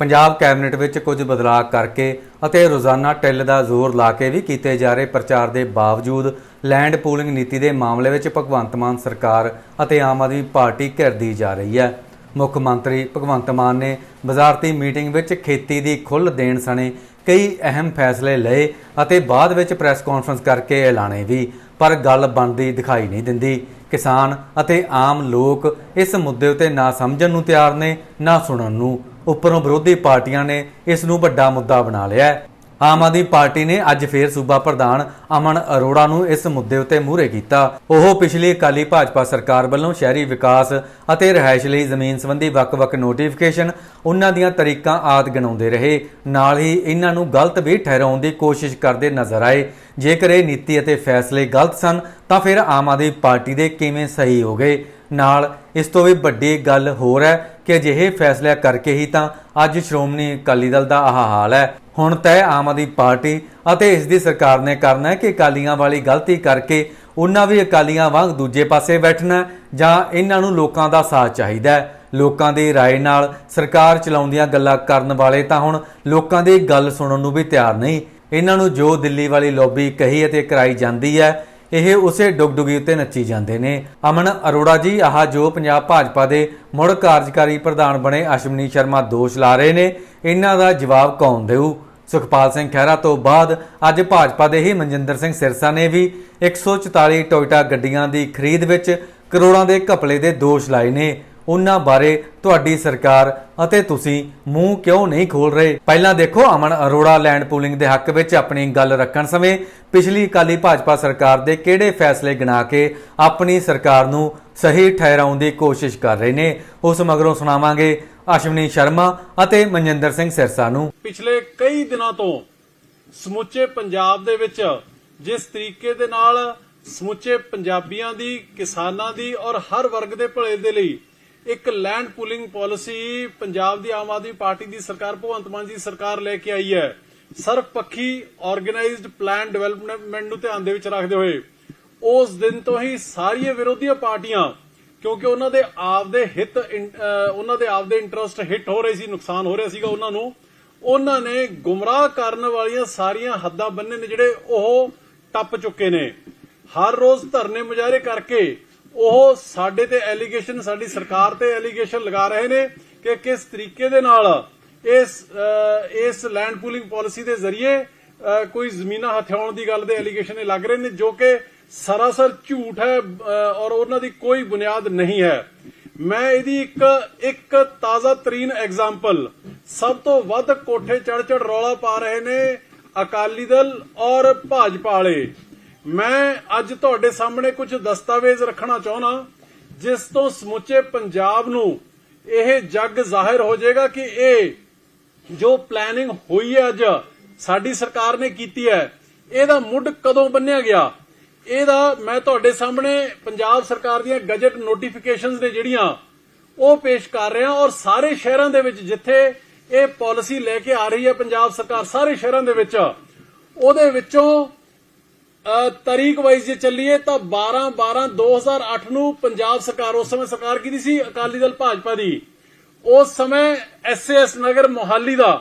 Punjab cabinet ਵਿੱਚ ਕੁਝ ਬਦਲਾਅ ਕਰਕੇ ਅਤੇ ਰੋਜ਼ਾਨਾ ਟਿੱਲ ਦਾ ਜ਼ੋਰ ਲਾ ਕੇ ਵੀ ਕੀਤੇ ਜਾ ਰਹੇ ਪ੍ਰਚਾਰ ਦੇ ਬਾਵਜੂਦ ਲੈਂਡ ਪੂਲਿੰਗ ਨੀਤੀ ਦੇ ਮਾਮਲੇ ਵਿੱਚ ਭਗਵੰਤ ਮਾਨ ਸਰਕਾਰ ਅਤੇ ਆਮ ਆਦਮੀ ਪਾਰਟੀ ਘਿਰਦੀ ਜਾ ਰਹੀ ਹੈ। ਮੁੱਖ ਮੰਤਰੀ ਭਗਵੰਤ ਮਾਨ ਨੇ ਵਜ਼ਾਰਤੀ ਮੀਟਿੰਗ ਵਿੱਚ ਖੇਤੀ ਦੀ ਖੁੱਲ੍ਹ ਦੇਣ ਸਣੇ ਕਈ ਅਹਿਮ ਫੈਸਲੇ ਲਏ ਅਤੇ ਬਾਅਦ ਵਿੱਚ ਪ੍ਰੈਸ ਕਾਨਫਰੰਸ ਕਰਕੇ ਐਲਾਨੇ ਵੀ, ਪਰ ਗੱਲ ਬਣਦੀ ਦਿਖਾਈ ਨਹੀਂ ਦਿੰਦੀ। ਕਿਸਾਨ ਅਤੇ ਆਮ ਲੋਕ ਇਸ ਮੁੱਦੇ ਉਤੇ ਨਾ ਸਮਝਣ ਨੂੰ ਤਿਆਰ ਨੇ, ਨਾ ਸੁਣਨ ਨੂੰ। ਉੱਪਰੋਂ ਵਿਰੋਧੀ ਪਾਰਟੀਆਂ ਨੇ ਇਸ ਨੂੰ ਵੱਡਾ ਮੁੱਦਾ ਬਣਾ ਲਿਆ ਹੈ। ਆਮ ਆਦਮੀ ਪਾਰਟੀ ਨੇ ਅੱਜ ਫੇਰ ਸੂਬਾ ਪ੍ਰਧਾਨ ਅਮਨ ਅਰੋੜਾ ਨੂੰ ਇਸ ਮੁੱਦੇ ਉੱਤੇ ਮੂਹਰੇ ਕੀਤਾ। ਉਹ ਪਿਛਲੀ ਅਕਾਲੀ ਭਾਜਪਾ ਸਰਕਾਰ ਵੱਲੋਂ ਸ਼ਹਿਰੀ ਵਿਕਾਸ ਅਤੇ ਰਿਹਾਇਸ਼ ਲਈ ਜ਼ਮੀਨ ਸੰਬੰਧੀ ਵੱਖ-ਵੱਖ ਨੋਟੀਫਿਕੇਸ਼ਨ ਉਹਨਾਂ ਦੀਆਂ ਤਰੀਕਾਂ ਆਦ ਗਿਣਾਉਂਦੇ ਰਹੇ। ਨਾਲ ਹੀ ਇਹਨਾਂ ਨੂੰ ਗਲਤ ਵੀ ਠਹਿਰਾਉਣ ਦੀ ਕੋਸ਼ਿਸ਼ ਕਰਦੇ ਨਜ਼ਰ ਆਏ। ਜੇਕਰ ਇਹ ਨੀਤੀ ਅਤੇ ਫੈਸਲੇ ਗਲਤ ਸਨ, ਤਾਂ ਫਿਰ ਆਮ ਆਦਮੀ ਪਾਰਟੀ ਦੇ ਕਿਵੇਂ ਸਹੀ ਹੋ ਗਏ? ਨਾਲ ਇਸ ਤੋਂ ਵੀ ਵੱਡੀ ਗੱਲ ਹੋਰ ਹੈ ਕਿ ਅਜਿਹੇ ਫੈਸਲਿਆਂ ਕਰਕੇ ਹੀ ਤਾਂ ਅੱਜ ਸ਼੍ਰੋਮਣੀ ਅਕਾਲੀ ਦਲ ਦਾ ਆਹ ਹਾਲ ਹੈ ਹੁਣ ਤੈ ਆਮ ਆਦਮੀ ਪਾਰਟੀ ਅਤੇ ਇਸ ਦੀ ਸਰਕਾਰ ਨੇ ਕਰਨਾ ਹੈ ਕਿ ਅਕਾਲੀਆਂ ਵਾਲੀ ਗਲਤੀ ਕਰਕੇ ਉਹਨਾਂ ਵੀ ਅਕਾਲੀਆਂ ਵਾਂਗ ਦੂਜੇ ਪਾਸੇ ਬੈਠਣਾ ਹੈ ਜਾਂ ਇਹਨਾਂ ਨੂੰ ਲੋਕਾਂ ਦਾ ਸਾਥ ਚਾਹੀਦਾ ਹੈ ਲੋਕਾਂ ਦੀ رائے ਨਾਲ ਸਰਕਾਰ ਚਲਾਉਂਦੀਆਂ ਗੱਲਾਂ ਕਰਨ ਵਾਲੇ ਤਾਂ ਹੁਣ ਲੋਕਾਂ ਦੀ ਗੱਲ ਸੁਣਨ ਨੂੰ ਵੀ ਤਿਆਰ ਨਹੀਂ ਇਹਨਾਂ ਨੂੰ ਜੋ ਦਿੱਲੀ ਵਾਲੀ ਲੌਬੀ ਕਹੀ ਅਤੇ ਕਰਾਈ ਜਾਂਦੀ ਹੈ ਇਹ ਉਸੇ ਡੁਗਡੁਗੀ ਉੱਤੇ ਨੱਚੀ ਜਾਂਦੇ ਨੇ। ਅਮਨ ਅਰੋੜਾ ਜੀ, ਆਹ ਜੋ ਪੰਜਾਬ ਭਾਜਪਾ ਦੇ ਮੁੜ ਕਾਰਜਕਾਰੀ ਪ੍ਰਧਾਨ ਬਣੇ ਅਸ਼ਵਨੀ ਸ਼ਰਮਾ ਦੋਸ਼ ਲਾ ਰਹੇ ਨੇ। ਇਹਨਾਂ ਦਾ ਜਵਾਬ ਕੌਣ ਦੇਊ? ਸੁਖਪਾਲ ਸਿੰਘ ਖਹਿਰਾ ਤੋਂ ਬਾਅਦ ਅੱਜ ਭਾਜਪਾ ਦੇ ਹੀ ਮਨਜਿੰਦਰ ਸਿੰਘ ਸਿਰਸਾ ਨੇ ਵੀ 144 ਟੋਇਟਾ ਗੱਡੀਆਂ ਦੀ ਖਰੀਦ ਵਿੱਚ ਕਰੋੜਾਂ ਦੇ ਘਪਲੇ ਦੇ ਦੋਸ਼ ਲਾਏ ਨੇ। ਉਹਨਾਂ ਬਾਰੇ ਤੁਹਾਡੀ ਸਰਕਾਰ ਅਤੇ ਤੁਸੀਂ ਮੂੰਹ ਕਿਉਂ ਨਹੀਂ ਖੋਲ ਰਹੇ? ਪਹਿਲਾਂ ਦੇਖੋ, ਅਮਨ ਅਰੋੜਾ ਲੈਂਡ ਪੂਲਿੰਗ ਦੇ ਹੱਕ ਵਿੱਚ ਆਪਣੀ ਗੱਲ ਰੱਖਣ ਸਮੇਂ ਪਿਛਲੀ ਅਕਾਲੀ ਭਾਜਪਾ ਸਰਕਾਰ ਦੇ ਕਿਹੜੇ ਫੈਸਲੇ ਗਿਣਾ ਕੇ ਆਪਣੀ ਸਰਕਾਰ ਨੂੰ ਸਹੀ ਠਹਿਰਾਉਣ ਦੀ ਕੋਸ਼ਿਸ਼ ਕਰ ਰਹੇ ਨੇ? ਉਸ ਮਗਰੋਂ ਸੁਣਾਵਾਂਗੇ ਅਸ਼ਵਨੀ ਸ਼ਰਮਾ ਅਤੇ ਮਨਜਿੰਦਰ ਸਿੰਘ ਸਿਰਸਾ ਨੂੰ। ਪਿਛਲੇ ਕਈ ਦਿਨਾਂ ਤੋਂ ਸਮੁੱਚੇ ਪੰਜਾਬ ਦੇ ਵਿੱਚ ਜਿਸ ਤਰੀਕੇ ਦੇ ਨਾਲ ਸਮੁੱਚੇ ਪੰਜਾਬੀਆਂ ਦੀ, ਕਿਸਾਨਾਂ ਦੀ ਔਰ ਹਰ ਵਰਗ ਦੇ ਭਲੇ ਦੇ ਲਈ ਇੱਕ ਲੈਂਡ ਪੂਲਿੰਗ ਪਾਲਿਸੀ ਪੰਜਾਬ ਦੀ ਆਮ ਆਦਮੀ ਪਾਰਟੀ ਦੀ ਸਰਕਾਰ, ਭਗਵੰਤ ਮਾਨ ਜੀ ਸਰਕਾਰ ਲੈ ਕੇ ਆਈ ਹੈ। ਸਰਵਪੱਖੀ ਆਰਗੇਨਾਈਜ਼ਡ ਪਲਾਨ ਡਿਵੈਲਪਮੈਂਟ ਨੂੰ ਧਿਆਨ ਦੇ ਵਿੱਚ ਰੱਖਦੇ ਹੋਏ, ਉਸ ਦਿਨ ਤੋਂ ਹੀ ਸਾਰੀਆਂ ਵਿਰੋਧੀਆਂ ਪਾਰਟੀਆਂ, ਕਿਉਂਕਿ ਉਹਨਾਂ ਦੇ ਆਪਦੇ ਹਿੱਤ ਇਨ- ਅਹ, ਉਹਨਾਂ ਦੇ ਆਪਦੇ ਇੰਟਰਸਟ ਹਿੱਟ ਹੋ ਰਹੇ ਸੀ, ਨੁਕਸਾਨ ਹੋ ਰਿਹਾ ਸੀਗਾ ਉਹਨਾਂ ਨੂੰ, ਉਹਨਾਂ ਨੇ ਗੁੰਮਰਾਹ ਕਰਨ ਵਾਲੀਆਂ ਸਾਰੀਆਂ ਹੱਦਾਂ ਬੰਨੇ ਨੇ ਜਿਹੜੇ ਉਹ ਟੱਪ ਚੁੱਕੇ ਨੇ। ਹਰ ਰੋਜ਼ ਧਰਨੇ ਮੁਜ਼ਾਹਰੇ ਕਰਕੇ ਉਹ ਸਾਡੇ ਤੇ ਐਲੀਗੇਸ਼ਨ ਸਾਡੀ ਸਰਕਾਰ ਤੇ ਐਲੀਗੇਸ਼ਨ ਲਗਾ ਰਹੇ ਨੇ ਕਿ ਕਿਸ ਤਰੀਕੇ ਦੇ ਨਾਲ ਇਸ ਇਸ ਲੈਂਡ ਪੂਲਿੰਗ ਪਾਲਿਸੀ ਦੇ ਜ਼ਰੀਏ ਕੋਈ ਜ਼ਮੀਨਾਂ ਹਥਿਆਉਣ ਦੀ ਗੱਲ ਦੇ ਐਲੀਗੇਸ਼ਨ ਇਹ ਲੱਗ ਰਹੇ ਨੇ, ਜੋ ਕਿ ਸਰਾਸਰ ਝੂਠ ਹੈ ਔਰ ਉਹਨਾਂ ਦੀ ਕੋਈ ਬੁਨਿਆਦ ਨਹੀਂ ਹੈ। ਮੈਂ ਇਹਦੀ ਇੱਕ ਇੱਕ ਤਾਜ਼ਾ ਤਰੀਨ ਐਗਜ਼ਾਮਪਲ ਸਭ ਤੋਂ ਵੱਧ ਕੋਠੇ ਚੜ ਚੜ ਰੌਲਾ ਪਾ ਰਹੇ ਨੇ ਅਕਾਲੀ ਦਲ ਔਰ ਭਾਜਪਾ ਵਾਲੇ। ਮੈਂ ਅੱਜ ਤੁਹਾਡੇ ਸਾਹਮਣੇ ਕੁਝ ਦਸਤਾਵੇਜ਼ ਰੱਖਣਾ ਚਾਹੁੰਦਾ, ਜਿਸ ਤੋਂ ਸਮੁੱਚੇ ਪੰਜਾਬ ਨੂੰ ਇਹ ਜੱਗ ਜ਼ਾਹਿਰ ਹੋ ਜਾਏਗਾ ਕਿ ਇਹ ਜੋ ਪਲੈਨਿੰਗ ਹੋਈ ਹੈ ਅੱਜ, ਸਾਡੀ ਸਰਕਾਰ ਨੇ ਕੀਤੀ ਹੈ, ਇਹਦਾ ਮੁੱਢ ਕਦੋਂ ਬੰਨਿਆ ਗਿਆ? ਇਹਦਾ ਮੈਂ ਤੁਹਾਡੇ ਸਾਹਮਣੇ ਪੰਜਾਬ ਸਰਕਾਰ ਦੀਆਂ ਗਜਟ ਨੋਟੀਫਿਕੇਸ਼ਨਸ ਨੇ ਜਿਹੜੀਆਂ, ਉਹ ਪੇਸ਼ ਕਰ ਰਿਹਾ ਔਰ ਸਾਰੇ ਸ਼ਹਿਰਾਂ ਦੇ ਵਿੱਚ ਜਿੱਥੇ ਇਹ ਪਾਲਿਸੀ ਲੈ ਕੇ ਆ ਰਹੀ ਹੈ ਪੰਜਾਬ ਸਰਕਾਰ, ਸਾਰੇ ਸ਼ਹਿਰਾਂ ਦੇ ਵਿੱਚ, ਉਹਦੇ ਵਿੱਚੋਂ ਤਾਰੀਖ ਵਾਈਜ਼ ਜੇ ਚੱਲੀਏ ਤਾਂ 12 12 2008 ਨੂੰ ਪੰਜਾਬ ਸਰਕਾਰ ਉਸ ਸਮੇਂ ਸਰਕਾਰ ਕਿਹਦੀ ਸੀ, ਅਕਾਲੀ ਦਲ ਭਾਜਪਾ ਦੀ। ਉਸ ਸਮੇਂ ਐਸਐਸ ਨਗਰ ਮੋਹਾਲੀ ਦਾ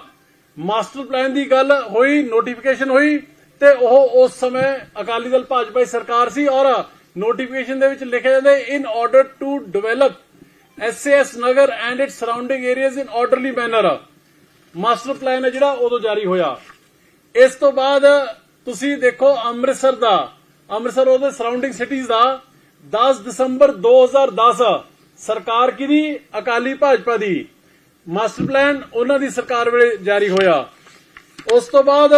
ਮਾਸਟਰ ਪਲਾਨ ਦੀ ਗੱਲ ਹੋਈ ਨੋਟੀਫਿਕੇਸ਼ਨ ਹੋਈ ਤੇ ਉਹ ਉਸ ਸਮੇਂ ਅਕਾਲੀ ਦਲ ਭਾਜਪਾ ਦੀ ਸਰਕਾਰ ਸੀ ਔਰ ਨੋਟੀਫਿਕੇਸ਼ਨ ਦੇ ਵਿੱਚ ਲਿਖਿਆ ਜਾਂਦਾ in order to develop S S Nagar and its surrounding areas in orderly manner master plan ਹੈ ਜਿਹੜਾ, ਉਦੋਂ ਜਾਰੀ ਹੋਇਆ। ਇਸ ਤੋਂ ਬਾਅਦ ਤੁਸੀਂ ਦੇਖੋ ਅੰਮ੍ਰਿਤਸਰ ਦਾ, ਅੰਮ੍ਰਿਤਸਰ ਉਹਦੇ ਸਰਾਊਂਡਿੰਗ ਸਿਟੀਜ਼ ਦਾ 10 ਦਸੰਬਰ 2010 ਸਰਕਾਰ ਕਿਹਦੀ? ਅਕਾਲੀ ਭਾਜਪਾ ਦੀ। ਮਾਸਟਰ ਪਲਾਨ ਉਹਨਾਂ ਦੀ ਸਰਕਾਰ ਵੇਲੇ ਜਾਰੀ ਹੋਇਆ। ਉਸ ਤੋਂ ਬਾਅਦ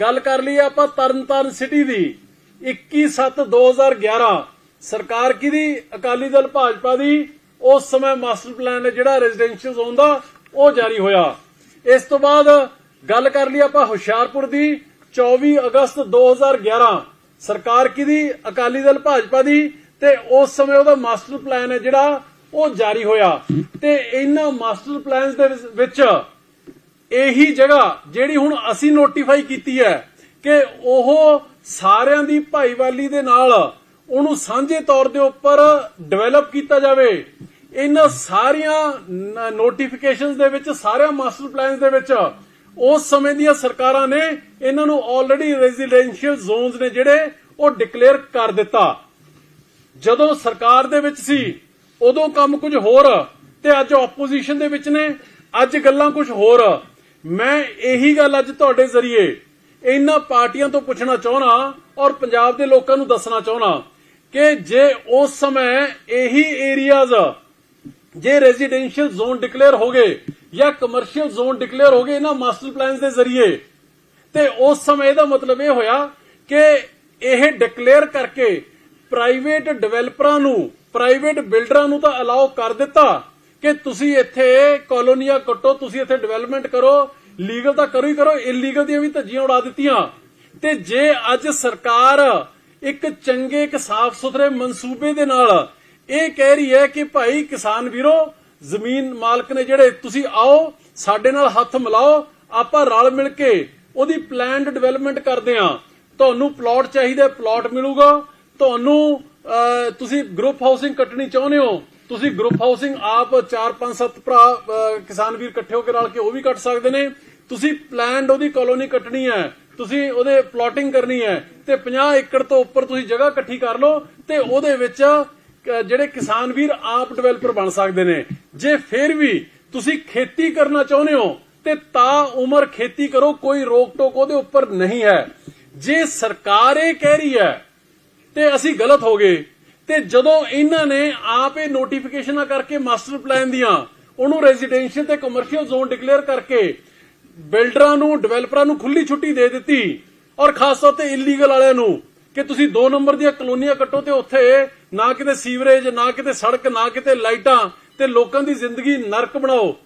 ਗੱਲ ਕਰ ਲਈ ਆਪਾਂ ਤਰਨਤਾਰਨ ਸਿਟੀ ਦੀ। 21/7/2011 ਸਰਕਾਰ ਕਿਹਦੀ? ਅਕਾਲੀ ਦਲ ਭਾਜਪਾ ਦੀ। ਉਸ ਸਮੇਂ ਮਾਸਟਰ ਪਲਾਨ ਹੈ ਜਿਹੜਾ ਰੈਜ਼ੀਡੈਂਸ਼ੀਅਲ ਜ਼ੋਨ ਦਾ, ਉਹ ਜਾਰੀ ਹੋਇਆ। ਇਸ ਤੋਂ ਬਾਅਦ ਗੱਲ ਕਰ ਲਈ ਆਪਾਂ ਹੁਸ਼ਿਆਰਪੁਰ ਦੀ। 24 ਅਗਸਤ 2011 ਸਰਕਾਰ ਕਿਹਦੀ? ਅਕਾਲੀ ਦਲ ਭਾਜਪਾ ਦੀ ਤੇ ਉਸ ਸਮੇਂ ਉਹਦਾ ਮਾਸਟਰ ਪਲਾਨ ਹੈ ਜਿਹੜਾ, ਉਹ ਜਾਰੀ ਹੋਇਆ। ਤੇ ਇਹਨਾਂ ਮਾਸਟਰ ਪਲਾਨਸ ਦੇ ਵਿੱਚ ਇਹੀ ਜਗ੍ਹਾ ਜਿਹੜੀ ਹੁਣ ਅਸੀਂ ਨੋਟੀਫਾਈ ਕੀਤੀ ਹੈ ਕਿ ਉਹ ਸਾਰਿਆਂ ਦੀ ਭਾਈਵਾਲੀ ਦੇ ਨਾਲ ਉਹਨੂੰ ਸਾਂਝੇ ਤੌਰ ਦੇ ਉੱਪਰ ਡਿਵੈਲਪ ਕੀਤਾ ਜਾਵੇ। ਇਹਨਾਂ ਸਾਰੀਆਂ ਨੋਟੀਫਿਕੇਸ਼ਨਸ ਦੇ ਵਿੱਚ, ਸਾਰਿਆਂ ਮਾਸਟਰ ਪਲਾਨਸ ਦੇ ਵਿੱਚ ਉਸ ਸਮੇਂ ਦੀਆਂ ਸਰਕਾਰਾਂ ਨੇ ਇਹਨਾਂ ਨੂੰ ਆਲਰੇਡੀ ਰੈਜ਼ੀਡੈਂਸ਼ੀਅਲ ਜ਼ੋਨਸ ਨੇ ਜਿਹੜੇ ਉਹ ਡਿਕਲੇਅਰ ਕਰ ਦਿੱਤਾ। ਜਦੋਂ ਸਰਕਾਰ ਦੇ ਵਿੱਚ ਸੀ, ਉਦੋਂ ਕੰਮ ਕੁਝ ਹੋਰ ਤੇ ਅੱਜ ਆਪੋਜੀਸ਼ਨ ਦੇ ਵਿੱਚ ਨੇ, ਅੱਜ ਗੱਲਾਂ ਕੁਝ ਹੋਰ। ਮੈਂ ਇਹੀ ਗੱਲ ਅੱਜ ਤੁਹਾਡੇ ਜ਼ਰੀਏ ਇਹਨਾਂ ਪਾਰਟੀਆਂ ਤੋਂ ਪੁੱਛਣਾ ਚਾਹਣਾ ਔਰ ਪੰਜਾਬ ਦੇ ਲੋਕਾਂ ਨੂੰ ਦੱਸਣਾ ਚਾਹਣਾ ਕਿ ਜੇ ਉਸ ਸਮੇਂ ਇਹੀ ਏਰੀਆਜ਼ ਜੇ ਰੈਜ਼ੀਡੈਂਸ਼ੀਅਲ ਜ਼ੋਨ ਡਿਕਲੇਅਰ ਹੋ ਗਏ ਜਾਂ ਕਮਰਸ਼ੀਅਲ ਜ਼ੋਨ ਡਿਕਲੇਅਰ ਹੋ ਗਏ ਇਹਨਾਂ ਮਾਸਟਰ ਪਲਾਨਸ ਦੇ ਜ਼ਰੀਏ, ਤੇ ਉਸ ਸਮੇਂ ਇਹਦਾ ਮਤਲਬ ਇਹ ਹੋਇਆ ਕਿ ਇਹ ਡਿਕਲੇਅਰ ਕਰਕੇ ਪ੍ਰਾਈਵੇਟ ਡਿਵੈਲਪਰਾਂ ਨੂੰ ਪ੍ਰਾਈਵੇਟ ਬਿਲਡਰਾਂ ਨੂੰ ਤਾਂ ਅਲਾਉ ਕਰ ਦਿੱਤਾ ਕਿ ਤੁਸੀਂ ਇੱਥੇ ਕਲੋਨੀਆਂ ਕੱਟੋ, ਤੁਸੀਂ ਇੱਥੇ ਡਿਵੈਲਪਮੈਂਟ ਕਰੋ ਲੀਗਲ ਤਾਂ ਕਰੋ ਹੀ ਕਰੋ ਇਲੀਗਲ ਦੀਆਂ ਵੀ ਧੱਜੀਆਂ ਉਡਾ ਦਿੱਤੀਆਂ। ਤੇ ਜੇ ਅੱਜ ਸਰਕਾਰ ਇੱਕ ਚੰਗੇ, ਇੱਕ ਸਾਫ਼ ਸੁਥਰੇ ਮਨਸੂਬੇ ਦੇ ਨਾਲ ਇਹ ਕਹਿ ਰਹੀ ਹੈ ਕਿ ਭਾਈ ਕਿਸਾਨ ਵੀਰੋ, ਜ਼ਮੀਨ ਮਾਲਕ ਨੇ ਜਿਹੜੇ ਤੁਸੀਂ ਆਓ, ਸਾਡੇ ਨਾਲ ਹੱਥ ਮਿਲਾਓ, ਆਪਾਂ ਰਲ ਮਿਲ ਕੇ ਉਹਦੀ ਪਲਾਨਡ ਡਿਵੈਲਪਮੈਂਟ ਕਰਦੇ ਆ ਤੁਹਾਨੂੰ ਪਲਾਟ ਚਾਹੀਦਾ ਪਲਾਟ ਮਿਲੂਗਾ। ਤੁਹਾਨੂੰ ਤੁਸੀਂ ਗਰੁੱਪ ਹਾਊਸਿੰਗ ਕੱਟਣੀ ਚਾਹੁੰਦੇ ਹੋ, ਤੁਸੀਂ ਗਰੁੱਪ ਹਾਊਸਿੰਗ ਆਪ 4 5 7 ਭਰਾ ਕਿਸਾਨ ਵੀਰ ਇਕੱਠੇ ਹੋ ਕੇ ਰਲ ਕੇ ਉਹ ਵੀ ਕੱਟ ਸਕਦੇ ਨੇ। ਤੁਸੀਂ ਪਲਾਨਡ ਉਹਦੀ ਕਲੋਨੀ ਕੱਟਣੀ ਹੈ, ਤੁਸੀਂ ਉਹਦੇ ਪਲਾਟਿੰਗ ਕਰਨੀ ਹੈ ਤੇ 50 ਏਕੜ ਤੋਂ ਉੱਪਰ ਤੁਸੀਂ ਜਗ੍ਹਾ ਇਕੱਠੀ ਕਰ ਲਓ ਤੇ ਉਹਦੇ ਵਿੱਚ ਜਿਹੜੇ ਕਿਸਾਨ ਵੀਰ ਆਪ ਡਿਵੈਲਪਰ ਬਣ ਸਕਦੇ ਨੇ। ਜੇ ਫਿਰ ਵੀ ਤੁਸੀਂ ਖੇਤੀ ਕਰਨਾ ਚਾਹੁੰਦੇ ਹੋ, ਤੇ ਤਾਂ ਉਮਰ ਖੇਤੀ ਕਰੋ, ਕੋਈ ਰੋਕ ਟੋਕ ਉਹਦੇ ਉੱਪਰ ਨਹੀਂ ਹੈ। ਜੇ ਸਰਕਾਰ ਇਹ ਕਹਿ ਰਹੀ ਹੈ, ਤੇ ਅਸੀਂ ਗਲਤ ਹੋ ਗਏ, ਤੇ ਜਦੋਂ ਇਹਨਾਂ ਨੇ ਆਪ ਇਹ ਨੋਟੀਫਿਕੇਸ਼ਨਾਂ ਕਰਕੇ ਮਾਸਟਰ ਪਲਾਨ ਦੀਆਂ, ਉਹਨੂੰ ਰੈਜ਼ੀਡੈਂਸ਼ੀਅਲ ਤੇ ਕਮਰਸ਼ੀਅਲ ਜ਼ੋਨ ਡਿਕਲੇਅਰ ਕਰਕੇ ਬਿਲਡਰਾਂ ਨੂੰ ਡਿਵੈਲਪਰਾਂ ਨੂੰ ਖੁੱਲੀ ਛੁੱਟੀ ਦੇ ਦਿੱਤੀ, ਔਰ ਖਾਸ ਤੌਰ ਤੇ ਇਲੀਗਲ ਵਾਲਿਆਂ ਨੂੰ ਕਿ ਤੁਸੀਂ 2 ਨੰਬਰ ਦੀਆਂ ਕਲੋਨੀਆਂ ਕੱਟੋ ਤੇ ਉੱਥੇ ਨਾ ਕਿਤੇ ਸੀਵਰੇਜ, ਨਾ ਕਿਤੇ ਸੜਕ, ਨਾ ਕਿਤੇ ਲਾਈਟਾਂ ਤੇ ਲੋਕਾਂ ਦੀ ਜ਼ਿੰਦਗੀ ਨਰਕ ਬਣਾਓ।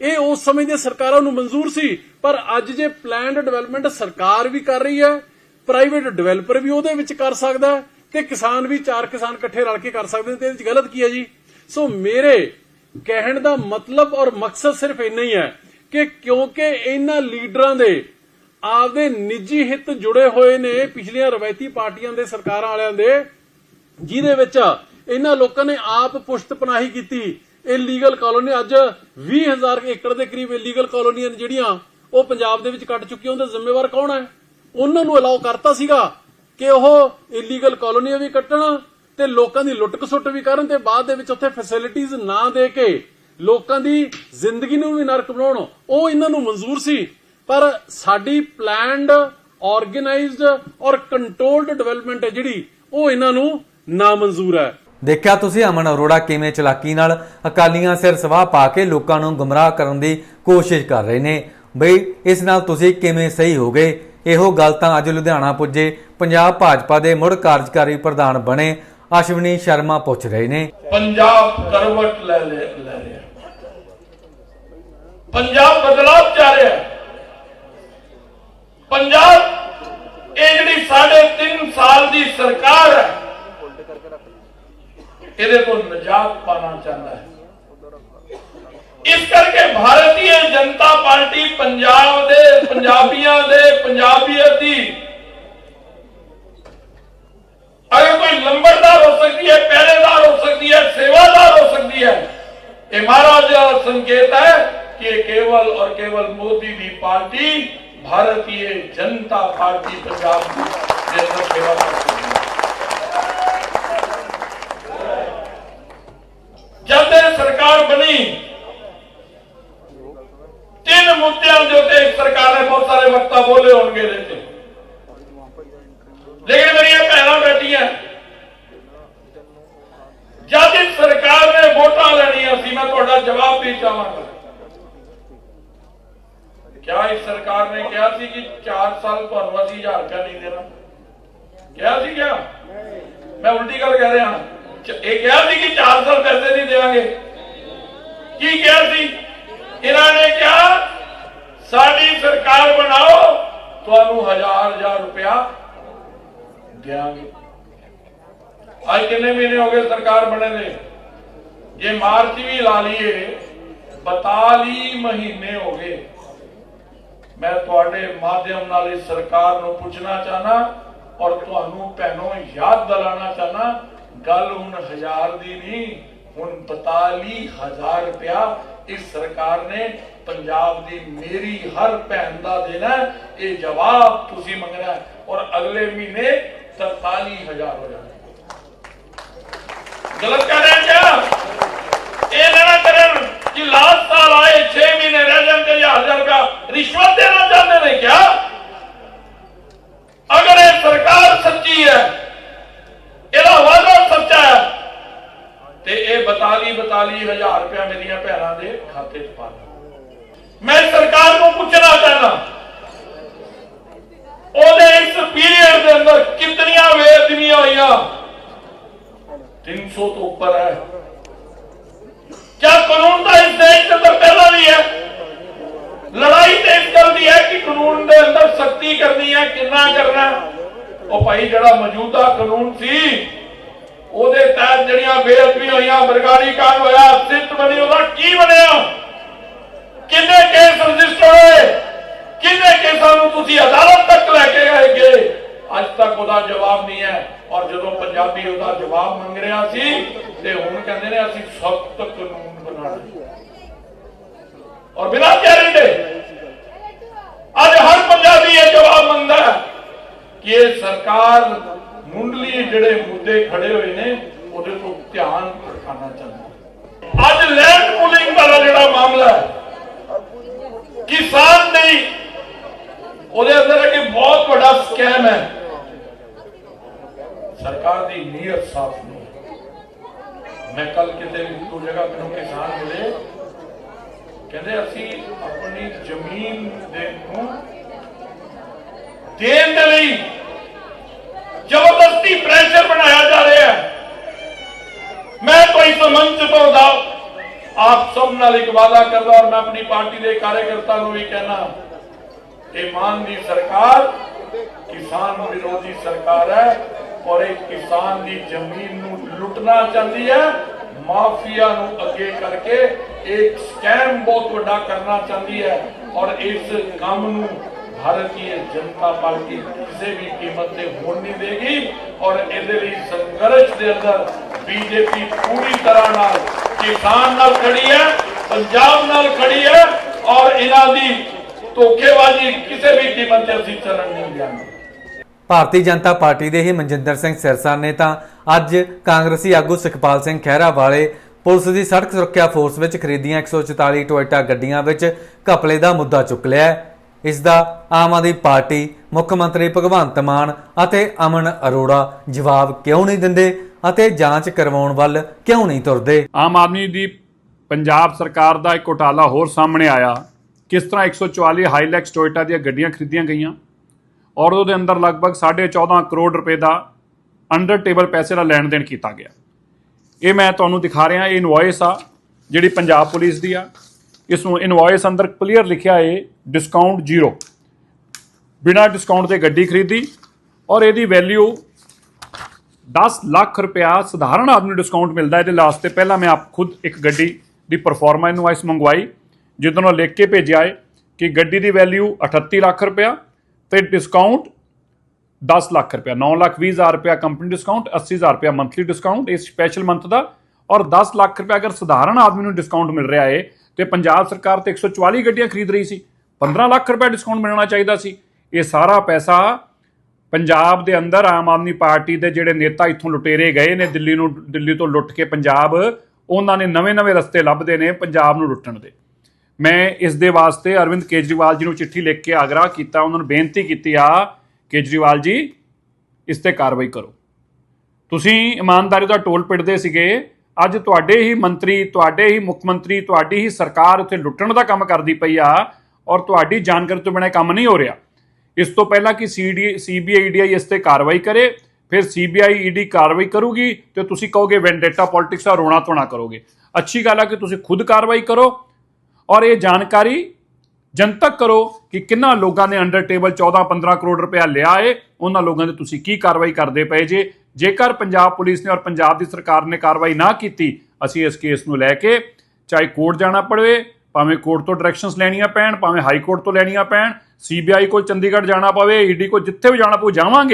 ਇਹ ਉਸ ਸਮੇਂ ਦੀਆਂ ਸਰਕਾਰਾਂ ਨੂੰ ਮਨਜ਼ੂਰ ਸੀ, ਪਰ ਅੱਜ ਜੇ ਪਲਾਨਡ ਡਿਵੈਲਪਮੈਂਟ ਸਰਕਾਰ ਵੀ ਕਰ ਰਹੀ ਹੈ, ਪ੍ਰਾਈਵੇਟ ਡਿਵੈਲਪਰ ਵੀ ਉਹਦੇ ਵਿੱਚ ਕਰ ਸਕਦਾ ਤੇ ਕਿਸਾਨ ਵੀ ਚਾਰ ਕਿਸਾਨ ਇਕੱਠੇ ਰਲ ਕੇ ਕਰ ਸਕਦੇ ਨੇ ਤੇ ਇਹਦੇ ਵਿੱਚ ਗਲਤ ਕੀ ਹੈ ਜੀ? ਸੋ ਮੇਰੇ ਕਹਿਣ ਦਾ ਮਤਲਬ ਔਰ ਮਕਸਦ ਸਿਰਫ ਇੰਨਾ ਹੀ ਹੈ ਕਿ ਕਿਉਂਕਿ ਇਹਨਾਂ ਲੀਡਰਾਂ ਦੇ ਆਪਦੇ ਨਿੱਜੀ ਹਿੱਤ ਜੁੜੇ ਹੋਏ ਨੇ ਪਿਛਲੀਆਂ ਰਵਾਇਤੀ ਪਾਰਟੀਆਂ ਦੇ ਸਰਕਾਰਾਂ ਵਾਲਿਆਂ ਦੇ, ਜਿਹਦੇ ਵਿੱਚ ਇਹਨਾਂ ਲੋਕਾਂ ਨੇ ਆਪ ਪੁਸ਼ਤ ਪਨਾਹੀ ਕੀਤੀ। ਇਲੀਗਲ ਕਾਲੋਨੀ ਅੱਜ 20000 ਏਕੜ ਦੇ ਕਰੀਬ ਇਲੀਗਲ ਕਾਲੋਨੀਆਂ ਨੇ ਜਿਹੜੀਆਂ, ਉਹ ਪੰਜਾਬ ਦੇ ਵਿੱਚ ਕੱਟ ਚੁੱਕੀਆਂ, ਉਹਦਾ ਜ਼ਿੰਮੇਵਾਰ ਕੌਣ ਹੈ? ਉਹਨਾਂ ਨੂੰ ਅਲਾਉ ਕਰਤਾ ਸੀਗਾ ਕਿ ਉਹ ਇਲੀਗਲ ਕਾਲੋਨੀਆਂ ਵੀ ਕੱਟਣ ਤੇ ਲੋਕਾਂ ਦੀ ਲੁੱਟ ਖਸੁੱਟ ਵੀ ਕਰਨ ਤੇ ਬਾਅਦ ਦੇ ਵਿੱਚ ਉੱਥੇ ਫੈਸਿਲਿਟੀਆਂ ਨਾ ਦੇ ਕੇ ਲੋਕਾਂ ਦੀ ਜ਼ਿੰਦਗੀ ਨੂੰ ਵੀ ਨਰਕ ਬਣਾਉਣ। ਉਹ ਇਹਨਾਂ ਨੂੰ ਮਨਜ਼ੂਰ ਸੀ। ਪਰ ਸਾਡੀ ਪਲਾਨਡ ਆਰਗੇਨਾਈਜ਼ਡ ਔਰ ਕੰਟਰੋਲਡ ਡਿਵੈਲਪਮੈਂਟ ਹੈ ਜਿਹੜੀ ਉਹ ਇਹਨਾਂ ਨੂੰ ਨਾ ਮਨਜ਼ੂਰ ਹੈ। ਦੇਖਿਆ ਤੁਸੀਂ ਅਮਨ ਅਰੋੜਾ ਕਿਵੇਂ ਚਲਾਕੀ ਨਾਲ ਅਕਾਲੀਆਂ ਸਿਰ ਸਵਾਹ ਪਾ ਕੇ ਲੋਕਾਂ ਨੂੰ ਗੁੰਮਰਾਹ ਕਰਨ ਦੀ ਕੋਸ਼ਿਸ਼ ਕਰ ਰਹੇ ਨੇ। ਬਈ ਇਸ ਨਾਲ ਤੁਸੀਂ ਕਿਵੇਂ ਸਹੀ ਹੋ ਗਏ? ਇਹੋ ਗੱਲ ਤਾਂ ਅੱਜ ਲੁਧਿਆਣਾ ਪੁੱਜੇ ਪੰਜਾਬ ਭਾਜਪਾ ਦੇ ਮੁੜ ਕਾਰਜਕਾਰੀ ਪ੍ਰਧਾਨ ਬਣੇ ਅਸ਼ਵਨੀ ਸ਼ਰਮਾ ਪੁੱਛ ਰਹੇ ਨੇ। ਪੰਜਾਬ ਕਰਵਟ ਲੈ ਲੈ ਲੈ ਰਿਹਾ ਪੰਜਾਬ ਬਦਲਾਅ ਚਾਹ ਰਿਹਾ। ਪੰਜਾਬ ਇਹ ਜਿਹੜੀ ਸਾਢੇ 3 ਸਾਲ ਦੀ ਸਰਕਾਰ ਹੈ ਇਹਦੇ ਤੋਂ ਨਜਾਤ ਪਾਣਾ ਚਾਹੁੰਦਾ ਹੈ ਇਸ ਕਰਕੇ ਭਾਰਤੀ ਜਨਤਾ ਪਾਰਟੀ ਪੰਜਾਬ ਦੇ ਪੰਜਾਬੀਆਂ ਦੇ ਪੰਜਾਬੀਅਤ ਦੀ अगर कोई लंबरदार हो सकती है पहरेदार हो सकती है सेवादार हो सकती है ये महाराज संकेत है कि ये केवल और केवल मोदी की पार्टी ਭਾਰਤੀ ਜਨਤਾ ਪਾਰਟੀ ਪੰਜਾਬ ਦੀ ਜਨਤਾ ਸੇਵਾ ਕਰਦੀ ਹੈ। ਜਦ ਇਹ ਸਰਕਾਰ ਬਣੀ, ਤਿੰਨ ਮੁੱਦਿਆਂ ਦੇ ਉੱਤੇ ਸਰਕਾਰ ਨੇ ਬਹੁਤ ਸਾਰੇ ਵਕਤਾ ਬੋਲੇ ਹੋਣਗੇ। ਸਰਕਾਰ ਨੇ ਕਿਹਾ ਸੀ ਕਿ 4 ਸਾਲ ਤੁਹਾਨੂੰ ਅਸੀਂ 1000 ਰੁਪਇਆ ਨਹੀਂ ਦੇਣਾ। ਕਿਹਾ ਸੀ ਕਿਆ? ਮੈਂ ਉਲਟੀ ਗੱਲ ਕਹਿ ਰਿਹਾ। ਇਹ ਕਿਹਾ ਸੀ ਕਿ 4 ਸਾਲ ਪੈਸੇ ਨਹੀਂ ਦੇਵਾਂਗੇ। ਕੀ ਕਿਹਾ ਸੀ? ਇਹਨਾਂ ਨੇ ਕਿਹਾ, ਸਾਡੀ ਸਰਕਾਰ ਬਣਾਓ, ਤੁਹਾਨੂੰ ਹਜ਼ਾਰ ਹਜ਼ਾਰ ਰੁਪਇਆ ਦਿਆਂਗੇ ਅੱਜ ਕਿੰਨੇ ਮਹੀਨੇ ਹੋ ਗਏ ਸਰਕਾਰ ਬਣੇ ਨੇ? ਜੇ ਮਾਰਚ ਵੀ ਲਾ ਲਈਏ 42 ਮਹੀਨੇ ਹੋ ਗਏ ਮੈਂ ਤੁਹਾਡੇ ਮਾਧਿਅਮ ਨਾਲ ਇਸ ਸਰਕਾਰ ਨੂੰ ਪੁੱਛਣਾ ਚਾਹਨਾ ਔਰ ਤੁਹਾਨੂੰ ਭੈਣੋ ਯਾਦ ਦਿਲਾਣਾ ਚਾਹਨਾ, ਗੱਲ ਹੁਣ ਹਜ਼ਾਰ ਦੀ ਨਹੀਂ, ਹੁਣ 42000 ਰੁਪਇਆ ਇਸ ਸਰਕਾਰ ਨੇ ਪੰਜਾਬ ਦੀ ਮੇਰੀ ਹਰ ਭੈਣ ਦਾ ਦੇਣਾ ਇਹ ਜਵਾਬ ਤੁਸੀਂ ਮੰਗਣਾ ਔਰ ਅਗਲੇ ਮਹੀਨੇ 43000 ਹੋ ਜਾਣਾ। ਗਲਤ ਕਰ ਰਹੇ ਕਿਆ? ਇਹ ਨਾ ਕਰਨ ਕਿ ਲਾਸਟ ਸਾਲ ਆਏ 6 ਮਹੀਨੇ ਰਹਿ ਜਾਂਦੇ 1000 ਰੁਪਇਆ ਰਿਸ਼ਵਤ ਦੇਣਾ ਚਾਹੁੰਦੇ ਨੇ ਕਿਆ ਅਗਰ ਇਹ ਸਰਕਾਰ ਸੱਚੀ ਹੈ ਇਹਦਾ ਵਾਅਦਾ ਸੱਚਾ ਹੈ ਤੇ ਇਹ 42 42000 ਰੁਪਇਆ ਮੇਰੀਆਂ ਭੈਣਾਂ ਦੇ ਖਾਤੇ 'ਚ ਪਾ ਦਿਓ ਮੈਂ ਸਰਕਾਰ ਨੂੰ ਪੁੱਛਣਾ ਚਾਹਨਾ ਉਹਦੇ ਇਸ ਪੀਰੀਅਡ ਦੇ ਅੰਦਰ ਕਿੰਨੀਆਂ ਵੇਚਣੀਆਂ ਹੋਈਆਂ 300 ਤੋਂ ਉੱਪਰ ਹੈ ਕਿਆ ਕਾਨੂੰਨ ਦਾ ਇਸ ਦੇਸ਼ ਦੇ ਅੰਦਰ ਪਹਿਲਾਂ ਵੀ ਹੈ ਲੜਾਈ ਹੈ ਕਿ ਕਾਨੂੰਨ ਦੇ ਅੰਦਰ ਸਖਤੀ ਕਰਨੀ ਹੈ, ਕਿੰਨਾ ਕਰਨਾ ਉਹ ਭਾਈ ਜਿਹੜਾ ਮੌਜੂਦਾ ਕਾਨੂੰਨ ਸੀ, ਉਹਦੇ ਤਹਿਤ ਜਿਹੜੀਆਂ ਬੇਅਦਬੀ ਹੋਈਆਂ ਬਰਗਾੜੀ ਕਾਂਡ ਹੋਇਆ, ਸਿੱਟ ਬਣੀ, ਉਹਦਾ ਕੀ ਬਣਿਆ? ਕਿੰਨੇ ਕੇਸ ਰਜਿਸਟਰ ਹੋਏ? ਕਿੰਨੇ ਕੇਸਾਂ ਨੂੰ ਤੁਸੀਂ ਅਦਾਲਤ ਤੱਕ ਲੈ ਕੇ ਆਏ ਗਏ ਅੱਜ ਤੱਕ ਉਹਦਾ ਜਵਾਬ ਨਹੀਂ ਹੈ। ਔਰ ਜਦੋਂ ਪੰਜਾਬੀ ਉਹਦਾ ਜਵਾਬ ਮੰਗ ਰਿਹਾ ਸੀ, ਤੇ ਹੁਣ ਕਹਿੰਦੇ ਨੇ ਅਸੀਂ ਸਖਤ ਕਾਨੂੰਨ ਬਣਾਉਣਾ ਔਰ ਬਿਨਾਂ ਚਿਹਰੇ ਅੱਜ ਹਰ ਪੰਜਾਬੀ ਇਹ ਜਵਾਬ ਮੰਗਦਾ ਹੈ ਕਿ ਇਹ ਸਰਕਾਰ ਮੁੰਡਲੀ ਜਿਹੜੇ ਮੁੱਦੇ ਖੜੇ ਹੋਏ ਨੇ, ਉਹਦੇ ਤੋਂ ਧਿਆਨ ਹਟਾਉਣਾ ਚਾਹੁੰਦੀ ਅੱਜ ਲੈਂਡ ਪੂਲਿੰਗ ਵਾਲਾ ਜਿਹੜਾ ਮਾਮਲਾ ਹੈ, ਕਿਸਾਨ ਨਹੀਂ ਉਹਦੇ ਅੰਦਰ ਇੱਕ ਬਹੁਤ ਵੱਡਾ ਸਕੈਮ ਹੈ। ਸਰਕਾਰ ਦੀ ਨੀਅਤ ਸਾਫ਼ ਨਹੀਂ ਮੈਂ ਕੱਲ ਕਿਤੇ ਇੱਕੋ ਜਗ੍ਹਾ ਮੈਨੂੰ ਕਿਸਾਨ ਮਿਲੇ ਕਹਿੰਦੇ ਅਸੀਂ ਆਪਣੀ ਜ਼ਮੀਨ ਦੇ ਨੂੰ ਦੇਣ ਦੇ ਲਈ ਜ਼ਬਰਦਸਤੀ ਪ੍ਰੈਸ਼ਰ ਬਣਾਇਆ ਜਾ ਰਿਹਾ ਹੈ। ਮੈਂ ਕੋਈ ਸਮਝ ਤੋਂ ਆਪ ਸਭ ਨਾਲ ਇੱਕ ਵਾਅਦਾ ਕਰਦਾ ਔਰ ਮੈਂ ਆਪਣੀ ਪਾਰਟੀ ਦੇ ਕਾਰਜਕਰਤਾ ਨੂੰ ਵੀ ਕਹਿਣਾ ਇਹ ਦੀ ਸਰਕਾਰ ਕਿਸਾਨ ਵਿਰੋਧੀ ਸਰਕਾਰ ਹੈ ਔਰ ਇਹ ਕਿਸਾਨ ਦੀ ਜ਼ਮੀਨ ਨੂੰ ਲੁੱਟਣਾ ਚਾਹੁੰਦੀ ਹੈ, ਮਾਫੀਆ ਨੂੰ ਅੱਗੇ ਕਰਕੇ ਇੱਕ ਸਕੈਮ ਬਹੁਤ ਵੱਡਾ ਕਰਨਾ ਚਾਹੁੰਦੀ ਹੈ ਔਰ ਇਸ ਕੰਮ ਨੂੰ ਭਾਰਤੀ ਜਨਤਾ ਪਾਰਟੀ ਕਿਸੇ ਵੀ ਕੀਮਤ ਤੇ ਹੋਣ ਨਹੀਂ ਦੇਗੀ ਔਰ ਇਹਦੇ ਲਈ ਸੰਘਰਸ਼ ਦੇ ਅੰਦਰ ਬੀਜੇਪੀ ਪੂਰੀ ਤਰ੍ਹਾਂ ਨਾਲ ਕਿਸਾਨ ਨਾਲ ਖੜੀ ਹੈ, ਪੰਜਾਬ ਨਾਲ ਖੜੀ ਹੈ ਔਰ ਇਹਨਾਂ ਦੀ ਧੋਖੇਬਾਜ਼ੀ ਕਿਸੇ ਵੀ ਕੀਮਤ ਤੇ ਅਸੀਂ ਚੱਲਣ ਨਹੀਂ ਦਿਆਂਗੇ ਭਾਰਤੀ ਜਨਤਾ ਪਾਰਟੀ ਦੇ ਹੀ ਮਨਜਿੰਦਰ ਸਿੰਘ ਸਿਰਸਾ ਨੇ ਤਾਂ ਅੱਜ ਕਾਂਗਰਸੀ ਆਗੂ ਸੁਖਪਾਲ ਸਿੰਘ ਖਹਿਰਾ ਵਾਲੇ ਪੁਲਿਸ ਦੀ ਸੜਕ ਸੁਰੱਖਿਆ ਫੋਰਸ ਵਿੱਚ ਖਰੀਦੀਆਂ 144 ਟੋਇਟਾ ਗੱਡੀਆਂ ਵਿੱਚ ਘਪਲੇ ਦਾ ਮੁੱਦਾ ਚੁੱਕ ਲਿਆ ਹੈ। ਇਸ ਦਾ ਆਮ ਆਦਮੀ ਪਾਰਟੀ, ਮੁੱਖ ਮੰਤਰੀ ਭਗਵੰਤ ਮਾਨ ਅਤੇ ਅਮਨ ਅਰੋੜਾ ਜਵਾਬ ਕਿਉਂ ਨਹੀਂ ਦਿੰਦੇ ਅਤੇ ਜਾਂਚ ਕਰਵਾਉਣ ਵੱਲ ਕਿਉਂ ਨਹੀਂ ਤੁਰਦੇ? ਆਮ ਆਦਮੀ ਦੀ ਪੰਜਾਬ ਸਰਕਾਰ ਦਾ ਇੱਕ ਘੋਟਾਲਾ ਹੋਰ ਸਾਹਮਣੇ ਆਇਆ। ਕਿਸ ਤਰ੍ਹਾਂ 144 ਹਾਈਲੈਕਸ ਟੋਇਟਾ ਦੀਆਂ ਗੱਡੀਆਂ ਖਰੀਦੀਆਂ ਗਈਆਂ? ਔਰ ਉਹਦੇ ਅੰਦਰ ਲਗਭਗ 14.5 ਕਰੋੜ ਰੁਪਏ ਦਾ ਅੰਡਰ ਟੇਬਲ ਪੈਸੇ ਦਾ ਲੈਣ ਦੇਣ ਕੀਤਾ ਗਿਆ। ਇਹ ਮੈਂ ਤੁਹਾਨੂੰ ਦਿਖਾ ਰਿਹਾ, ਇਹ ਇਨਵੋਇਸ ਆ, ਜਿਹੜੀ ਪੰਜਾਬ ਪੁਲਿਸ ਦੀ ਆ। ਇਸ ਨੂੰ ਇਨਵੋਇਸ ਅੰਦਰ ਕਲੀਅਰ ਲਿਖਿਆ ਏ ਡਿਸਕਾਊਂਟ ਜ਼ੀਰੋ ਬਿਨਾਂ ਡਿਸਕਾਊਂਟ ਤੇ ਗੱਡੀ ਖਰੀਦੀ ਔਰ ਇਹਦੀ ਵੈਲਿਊ 10 ਲੱਖ ਰੁਪਇਆ ਸਧਾਰਨ ਆਦਮੀ ਨੂੰ ਡਿਸਕਾਊਂਟ ਮਿਲਦਾ। ਇਹਦੇ ਲਾਸਟ ਤੇ ਪਹਿਲਾਂ ਮੈਂ ਆਪ ਖੁਦ ਇੱਕ ਗੱਡੀ ਦੀ ਪਰਫਾਰਮਾ ਇਨਵਾਇਸ ਮੰਗਵਾਈ ਜਿੱਦੋਂ ਲਿਖ ਕੇ ਭੇਜਿਆ ਹੈ ਕਿ ਗੱਡੀ ਦੀ ਵੈਲਿਊ 38 ਲੱਖ ਰੁਪਇਆ ਤੇ ਡਿਸਕਾਊਂਟ 10 ਲੱਖ ਰੁਪਇਆ 9 ਲੱਖ 20 ਹਜ਼ਾਰ ਰੁਪਇਆ ਕੰਪਨੀ ਡਿਸਕਾਊਂਟ 80 ਹਜ਼ਾਰ ਰੁਪਇਆ ਮੰਥਲੀ ਡਿਸਕਾਊਂਟ ਇਸ ਸਪੈਸ਼ਲ ਮੰਥ ਦਾ। ਔਰ 10 ਲੱਖ ਰੁਪਇਆ ਅਗਰ ਸਧਾਰਨ ਆਦਮੀ ਨੂੰ ਡਿਸਕਾਊਂਟ ਮਿਲ ਰਿਹਾ ਹੈ ਤੇ ਪੰਜਾਬ ਸਰਕਾਰ ਤੇ 144 ਗੱਡੀਆਂ ਖਰੀਦ ਰਹੀ ਸੀ। 15 ਲੱਖ ਰੁਪਇਆ ਡਿਸਕਾਊਂਟ ਮਿਲਣਾ ਚਾਹੀਦਾ ਸੀ। ਇਹ ਸਾਰਾ ਪੈਸਾ ਪੰਜਾਬ ਦੇ ਅੰਦਰ ਆਮ ਆਦਮੀ ਪਾਰਟੀ ਦੇ ਜਿਹੜੇ ਨੇਤਾ ਇੱਥੋਂ ਲੁਟੇਰੇ ਗਏ ਨੇ, ਦਿੱਲੀ ਨੂੰ, ਦਿੱਲੀ ਤੋਂ ਲੁੱਟ ਕੇ ਪੰਜਾਬ, ਉਹਨਾਂ ਨੇ ਨਵੇਂ-ਨਵੇਂ ਰਸਤੇ ਲੱਭਦੇ ਨੇ ਪੰਜਾਬ ਨੂੰ ਲੁੱਟਣ ਦੇ। ਮੈਂ ਇਸ ਦੇ ਵਾਸਤੇ ਅਰਵਿੰਦ ਕੇਜਰੀਵਾਲ ਜੀ ਨੂੰ ਚਿੱਠੀ ਲਿਖ ਕੇ ਆਗਰਾ ਕੀਤਾ, ਉਹਨਾਂ ਨੂੰ ਬੇਨਤੀ ਕੀਤੀ ਆ ਕੇਜਰੀਵਾਲ ਜੀ, ਇਸ ਤੇ ਕਾਰਵਾਈ ਕਰੋ। ਤੁਸੀਂ ਇਮਾਨਦਾਰੀ ਦਾ ਟੋਲ ਪਿੱਟਦੇ ਸੀਗੇ, ਅੱਜ ਤੁਹਾਡੇ ਹੀ ਮੰਤਰੀ, ਤੁਹਾਡੇ ਹੀ ਮੁੱਖ ਮੰਤਰੀ, ਤੁਹਾਡੀ ਹੀ ਸਰਕਾਰ ਉੱਥੇ ਲੁੱਟਣ ਦਾ ਕੰਮ ਕਰਦੀ ਪਈ ਆ ਔਰ ਤੁਹਾਡੀ ਜਾਣਕਾਰੀ ਤੋਂ ਬਿਨਾਂ ਕੰਮ ਨਹੀਂ ਹੋ ਰਿਹਾ। ਇਸ ਤੋਂ ਪਹਿਲਾਂ ਕਿ ਸੀਡੀ, ਸੀਬੀਆਈ, ਈਡੀਆਈ ਇਸ ਤੇ ਕਾਰਵਾਈ ਕਰੇ, ਫਿਰ ਸੀਬੀਆਈ, ਈਡੀ ਕਾਰਵਾਈ ਕਰੂਗੀ ਤੇ ਤੁਸੀਂ ਕਹੋਗੇ ਵੈਂਡੇਟਾ ਪੋਲਿਟਿਕਸ ਦਾ ਰੋਣਾ ਧੋਣਾ ਕਰੋਗੇ। ਅੱਛੀ ਗੱਲ ਆ ਕਿ ਤੁਸੀਂ ਖੁਦ ਕਾਰਵਾਈ ਕਰੋ ਔਰ ਇਹ ਜਾਣਕਾਰੀ ਜਨਤਕ ਕਰੋ ਕਿ ਕਿੰਨਾ ਲੋਕਾਂ ਨੇ ਅੰਡਰ ਟੇਬਲ 14-15 ਕਰੋੜ ਰੁਪਇਆ ਲਿਆ ਏ, ਉਹਨਾਂ ਲੋਕਾਂ ਦੇ ਤੁਸੀਂ ਕੀ ਕਾਰਵਾਈ ਕਰਦੇ ਪਏ ਜੇ? ਜੇਕਰ ਪੰਜਾਬ ਪੁਲਿਸ ਨੇ ਔਰ ਪੰਜਾਬ ਦੀ ਸਰਕਾਰ ਨੇ ਕਾਰਵਾਈ ਨਾ ਕੀਤੀ, ਅਸੀਂ ਇਸ ਕੇਸ ਨੂੰ ਲੈ ਕੇ ਚਾਹੇ ਕੋਰਟ ਜਾਣਾ ਪਵੇ ਭਾਵੇਂ ਕੋਰਟ ਤੋਂ ਡਾਇਰੈਕਸ਼ਨਸ ਲੈਣੀਆਂ ਪੈਣ, ਭਾਵੇਂ ਹਾਈ ਕੋਰਟ ਤੋਂ ਲੈਣੀਆਂ ਪੈਣ ਸੀਬੀਆਈ ਕੋਲ ਚੰਡੀਗੜ੍ਹ ਜਾਣਾ ਪਵੇ ਈਡੀ ਕੋਲ ਜਿੱਥੇ ਵੀ ਜਾਣਾ ਪਊ, ਜਾਵਾਂਗੇ।